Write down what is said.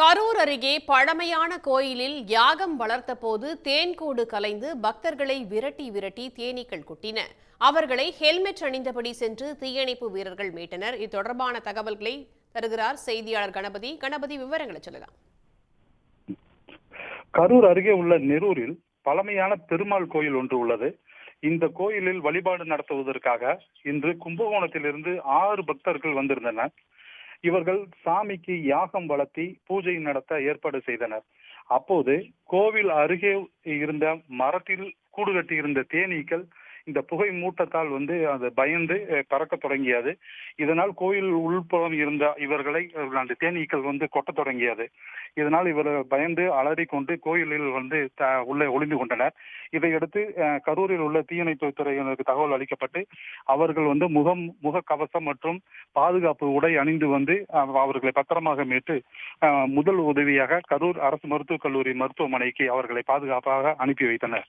கரூர் அருகே பழமையான கோயிலில் யாகம் வளர்த்த போது தேன்கூடு கலைந்து பக்தர்களை விரட்டி விரட்டி தேனீக்கள் கொட்டின. அவர்களை ஹெல்மெட் அணிந்தபடி சென்று தீயணைப்பு வீரர்கள் மீட்டனர். இது தொடர்பான தகவல்களை தருகிறார் செய்தியாளர் கணபதி. கணபதி விவரங்களை சொல்லலாம் கரூர் அருகே உள்ள நெரூரில் பழமையான பெருமாள் கோயில் ஒன்று உள்ளது. இந்த கோயிலில் வழிபாடு நடத்துவதற்காக இன்று கும்பகோணத்திலிருந்து ஆறு பக்தர்கள் வந்திருந்தனர். இவர்கள் சாமிக்கு யாகம் வளர்த்தி பூஜை நடத்த ஏற்பாடு செய்தனர். அப்போது கோவில் அருகே இருந்த மரத்தில் கூடு கட்டி இருந்த தேனீக்கள் இந்த புகை மூட்டத்தால் வந்து அது பயந்து பறக்க தொடங்கியது. இதனால் கோயில் உள்புறம் இருந்த இவர்களை அந்த தேனீக்கள் வந்து கொட்டத் தொடங்கியது. இதனால் இவர்கள் பயந்து அலறிக்கொண்டு கோயிலில் வந்து உள்ளே ஒளிந்து கொண்டனர். இதையடுத்து அஹ், கரூரில் உள்ள தீயணைப்பு துறையினருக்கு தகவல் அளிக்கப்பட்டு அவர்கள் வந்து முகம் முகக்கவசம் மற்றும் பாதுகாப்பு உடை அணிந்து வந்து அஹ், அவர்களை பத்திரமாக மீட்டு முதல் உதவியாக கரூர் அரசு மருத்துவக் கல்லூரி மருத்துவமனைக்கு அவர்களை பாதுகாப்பாக அனுப்பி வைத்தனர்.